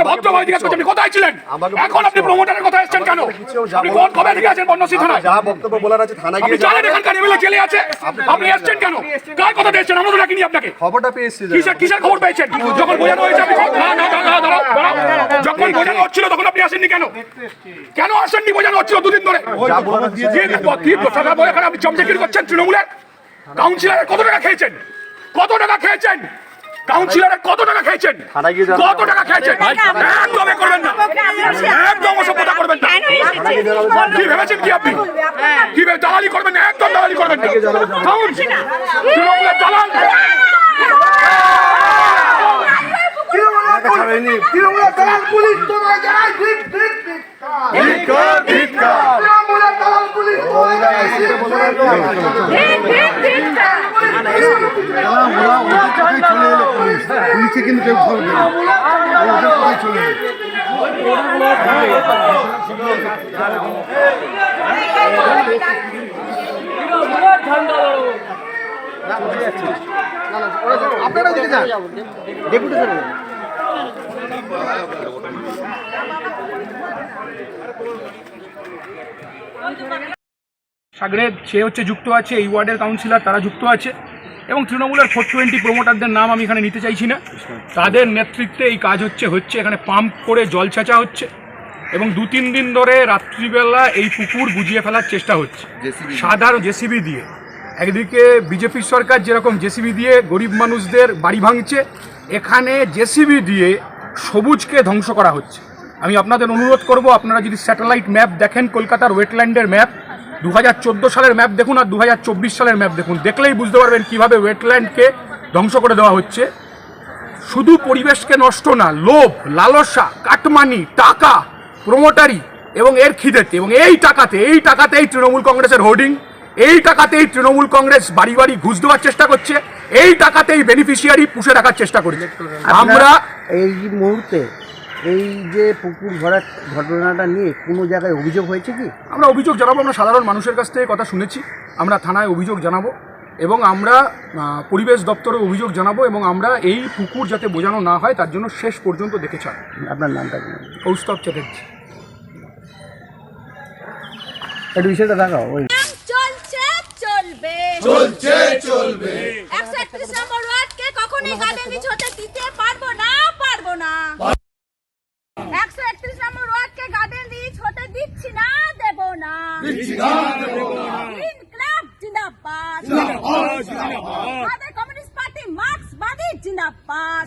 আপনার ভদ্রভাবে জিজ্ঞেস করছি আপনি কোথায় ছিলেন? এখন আপনি প্রমোটারের কথা এসেছেন কেন? আমাকে কিছু যা আপনি কোন কবে থেকে আছেন বর্ণসী থানায়? যা বক্তব্য বলার আছে থানায় গিয়ে জানেন এখানকার এমএলএ জেলে আছে। আপনি এসেছেন কেন? কার কথা এসেছেন? আমরা তো ডাকিনি আপনাকে। খবরটা পেয়ে কিসের কিসের খবর পেয়েছেন? যখন বোঝানো হয়েছে আপনি না না না না দাঁড়াও দাঁড়াও। যখন বোঝানো হচ্ছিল তখন আপনি আসেননি কেন? কেন আসেননি বোঝানো হচ্ছিল দুদিন ধরে? কি বলে আপনি চমচাকিরি করছেন তৃণমূলের? কাউন্সিলরের কত টাকা খেয়েছেন? কত টাকা খেয়েছেন? কাউন্সিলরের কত টাকা খেয়েছেন। কত টাকা খেয়েছেন একদম করবেন না একদম অসভ্যতা করবেন না কি ভেবেছেন কি আপনি কি ভেবে দালালি করবেন না একদম দালালি করবেন না কাউন তৃণমূলের দালাল তৃণমূলের দালাল পুলিশ তোমায় জানাই ঠিক ঠিক ঠিক। তৃণমূলের দালাল পুলিশ তোমায় জানাই ঠিক পুলিশে কিন্তু কেউ সাগরেদ সে হচ্ছে যুক্ত আছে এই ওয়ার্ডের কাউন্সিলর তারা যুক্ত আছে। এবং তৃণমূলের ফোর টোয়েন্টি প্রমোটারদের নাম আমি এখানে নিতে চাইছি না। তাদের নেতৃত্বে এই কাজ হচ্ছে হচ্ছে এখানে পাম্প করে জল ছাঁচা হচ্ছে এবং দু তিন দিন ধরে রাত্রিবেলা এই পুকুর বুঝিয়ে ফেলার চেষ্টা হচ্ছে। সাধারণ জেসিবি দিয়ে। একদিকে বিজেপির সরকার যেরকম জেসিবি দিয়ে গরিব মানুষদের বাড়ি ভাঙছে এখানে জেসিবি দিয়ে সবুজকে ধ্বংস করা হচ্ছে। আমি আপনাদের অনুরোধ করব আপনারা যদি স্যাটেলাইট ম্যাপ দেখেন কলকাতার ওয়েটল্যান্ডের ম্যাপ দু সালের ম্যাপ দেখুন আর দুহাজার চব্বিশ সালের ম্যাপ দেখুন। দেখলেই বুঝতে পারবেন কীভাবে ওয়েটল্যান্ডকে ধ্বংস করে দেওয়া হচ্ছে। শুধু পরিবেশকে নষ্ট না লোভ লালসা কাটমানি টাকা প্রমোটারি এবং এর খিদেতে এবং এই টাকাতে এই টাকাতেই তৃণমূল কংগ্রেসের হোর্ডিং এই টাকাতেই তৃণমূল কংগ্রেস বাড়ি বাড়ি ঘুষ দেওয়ার চেষ্টা করছে এই টাকাতেই বেনিফিশিয়ারি পুষে রাখার চেষ্টা করছে। আমরা এই মুহূর্তে এই যে পুকুর ভরার ঘটনাটা নিয়ে কোনো জায়গায় অভিযোগ হয়েছে কি? আমরা অভিযোগ জানাব আমরা সাধারণ মানুষের কাছ থেকে কথা শুনেছি। আমরা থানায় অভিযোগ জানাব এবং আমরা পরিবেশ দপ্তরে অভিযোগ জানাব এবং আমরা এই পুকুর যাতে বোঝানো না হয় তার জন্য শেষ পর্যন্ত দেখে ছাড়। আপনার নামটা কৌস্তব চ্যাটার্জি। একটু বিষয়টা দেখাও ওই চলছে চলবে। চলছে চলবে। জিন্দাবাদ আমাদের কমিউনিস্ট পার্টি মার্ক্সবাদী জিন্দাবাদ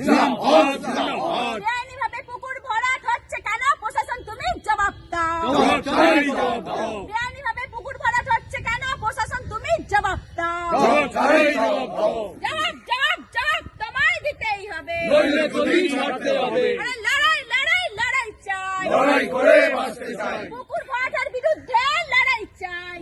বেআইনিভাবে পুকুর ভরাট হচ্ছে কেন? প্রশাসন তুমি জবাব দাও। বেআইনিভাবে পুকুর ভরাট হচ্ছে কেন? প্রশাসন তুমি জবাব দাও। জবাব জবাব জবাব তোমায় দিতেই হবে। আরে লড়াই লড়াই লড়াই চাই। পুকুর ভরাটের বিরুদ্ধে লড়াই চাই ইনকলাব! আমাদের কমিউনিস্ট পার্টি এইটা আছে পাম্পটা নিন একশো একত্রিশ নম্বর ওয়ার্ডকে গার্ডেন